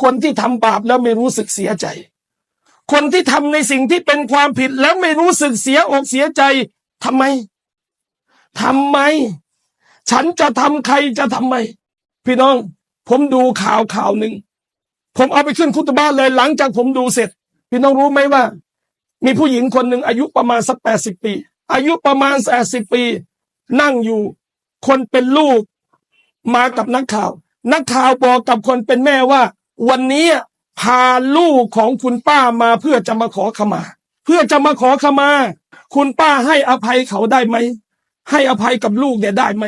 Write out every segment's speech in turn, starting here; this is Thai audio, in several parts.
คนที่ทำบาปแล้วไม่รู้สึกเสียใจ คนที่ทำในสิ่งที่เป็นความผิดแล้วไม่รู้สึกเสียอกเสียใจทำไมทำไม ฉันจะทำใครจะทำไม พี่น้อง ผมดูข่าวข่าวหนึ่ง ผมเอาไปขึ้นคุตบ้านเลยหลังจากผมดูเสร็จ พี่น้องรู้ไหมว่า มีผู้หญิงคนหนึ่งอายุประมาณสักแปดสิบปี อายุประมาณแปดสิบปี นั่งอยู่ คนเป็นลูก มากับนักข่าว นักข่าวบอกกับคนเป็นแม่ว่า วันนี้พาลูกของคุณป้ามาเพื่อจะมาขอขมา เพื่อจะมาขอขมา คุณป้าให้อภัยเขาได้ไหม ให้อภัยกับลูกเนี่ยได้ไหม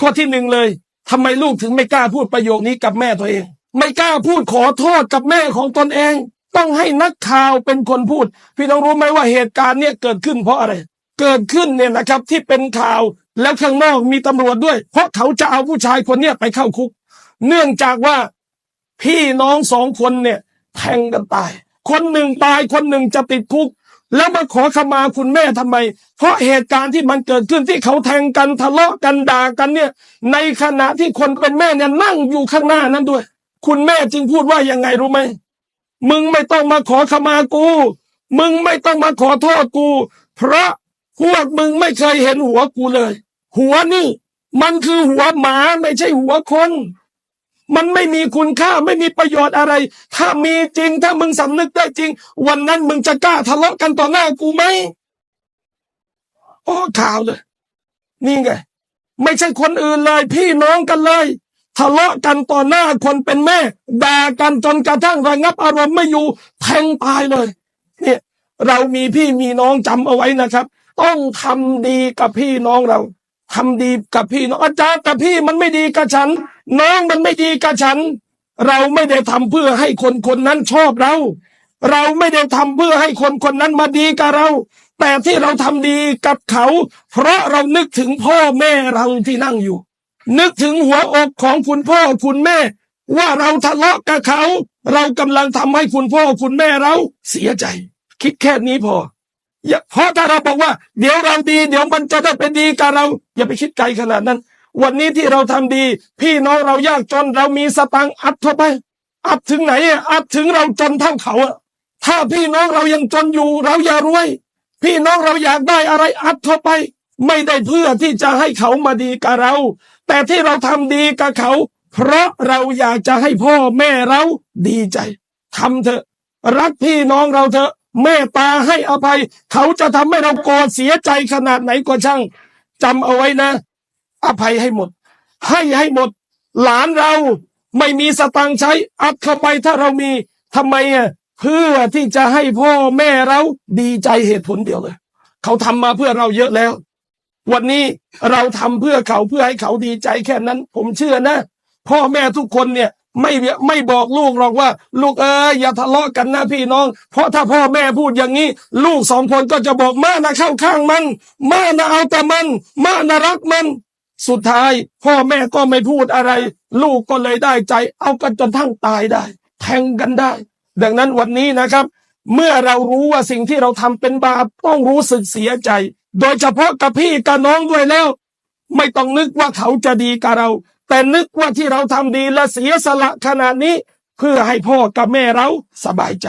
ข้อที่หนึ่งเลยทำไมลูกถึงไม่กล้าพูดประโยคนี้กับแม่ตัวเอง ไม่กล้าพูดขอโทษกับแม่ของตนเอง ต้องให้นักข่าวเป็นคนพูด พี่ต้องรู้ไหมว่าเหตุการณ์เนี่ยเกิดขึ้นเพราะอะไร เกิดขึ้นเนี่ยนะครับที่เป็นข่าวแล้วข้างนอกมีตำรวจด้วย เพราะเขาจะเอาผู้ชายคนเนี้ยไปเข้าคุก เนื่องจากว่า พี่น้องสองคนเนี่ย แทงกันตาย คนหนึ่งตายคนหนึ่งจะติดคุก แล้วมาขอขมาคุณแม่ทำไม เพราะเหตุการณ์ที่มันเกิดขึ้นที่เขาแทงกันทะเลาะกันด่ากันเนี่ย ในขณะที่คนเป็นแม่เนี่ยนั่งอยู่ข้างหน้านั้นด้วย คุณแม่จึงพูดว่ายังไงรู้ไหมมึงไม่ต้องมาขอขมากู มึงไม่ต้องมาขอโทษกู เพราะพวกมึงไม่เคยเห็นหัวกูเลย หัวนี่ มันคือหัวหมาไม่ใช่หัวคน มันไม่มีคุณค่าไม่มีประโยชน์อะไร ถ้ามีจริง ถ้ามึงสำนึกได้จริง วันนั้นมึงจะกล้าทะเลาะกันต่อหน้ากูไหมโอ้ข่าวเลย นี่ไง ไม่ใช่คนอื่นเลย พี่น้องกันเลย ทะเลาะกันต่อหน้าคนเป็นแม่ด่ากันจนกระทั่งระงับอารมณ์ไม่อยู่แทงตายเลย เนี่ย เรามีพี่มีน้องจำเอาไว้นะครับ ต้องทำดีกับพี่น้องเรา ทำดีกับพี่น้องอาจารย์แต่พี่มันไม่ดีกับฉัน น้องมันไม่ดีกับฉัน เราไม่ได้ทำเพื่อให้คนคนนั้นชอบเรา เราไม่ได้ทำเพื่อให้คนคนนั้นมาดีกับเรา แต่ที่เราทำดีกับเขา เพราะเรานึกถึงพ่อแม่เราที่นั่งอยู่ นึกถึงหัวอกของคุณพ่อคุณแม่ ว่าเราทะเลาะกับเขา เรากำลังทำให้คุณพ่อคุณแม่เราเสียใจ คิดแค่นี้พอ เพราะถ้าเราบอกว่า เดี๋ยวเราดี เดี๋ยวมันจะได้เป็นดีกับเรา อย่าไปคิดไกลขนาดนั้น วันนี้ที่เราทำดี พี่น้องเรายากจนเรามีสตังค์อัดเข้าไป อัดถึงไหนอัดถึงเราจนเท่าเขาอะถ้าพี่น้องเรายังจนอยู่เราอย่ารวย พี่น้องเราอยากได้อะไรอัดเข้าไป ไม่ได้เพื่อที่จะให้เขามาดีกับเรา แต่ที่เราทำดีกับเขา เพราะเราอยากจะให้พ่อแม่เราดีใจทำเถอะ รักพี่น้องเราเถอะ เมตตาให้อภัย เขาจะทำให้เราโกรธเสียใจขนาดไหนก็ช่างจำเอาไว้นะ อภัยให้หมด ให้ให้หมด หลานเราไม่มีสตังค์ใช้อัดเข้าไปถ้าเรามีทำไมอะเพื่อที่จะให้พ่อแม่เราดีใจเหตุผลเดียวเลย เขาทำมาเพื่อเราเยอะแล้ว วันนี้เราทำเพื่อเขาเพื่อให้เขาดีใจแค่นั้น ผมเชื่อนะ พ่อแม่ทุกคนเนี่ย ไม่ไม่บอกลูกหรอกว่า ลูกเอออย่าทะเลาะกันนะพี่น้อง เพราะถ้าพ่อแม่พูดอย่างนี้ ลูกสองคนก็จะบอกแมานะเข้าข้างมันแมานะเอาแต่มันแมานะรักมัน สุดท้าย พ่อแม่ก็ไม่พูดอะไร ลูกก็เลยได้ใจ เอากันจนทั้งตายได้ แทงกันได้ ดังนั้นวันนี้นะครับ เมื่อเรารู้ว่าสิ่งที่เราทำเป็นบาปต้องรู้สึกเสียใจ โดยเฉพาะกับพี่กับน้องด้วยแล้ว ไม่ต้องนึกว่าเขาจะดีกับเรา แต่นึกว่าที่เราทำดีและเสียสละขนาดนี้ เพื่อให้พ่อกับแม่เราสบายใจ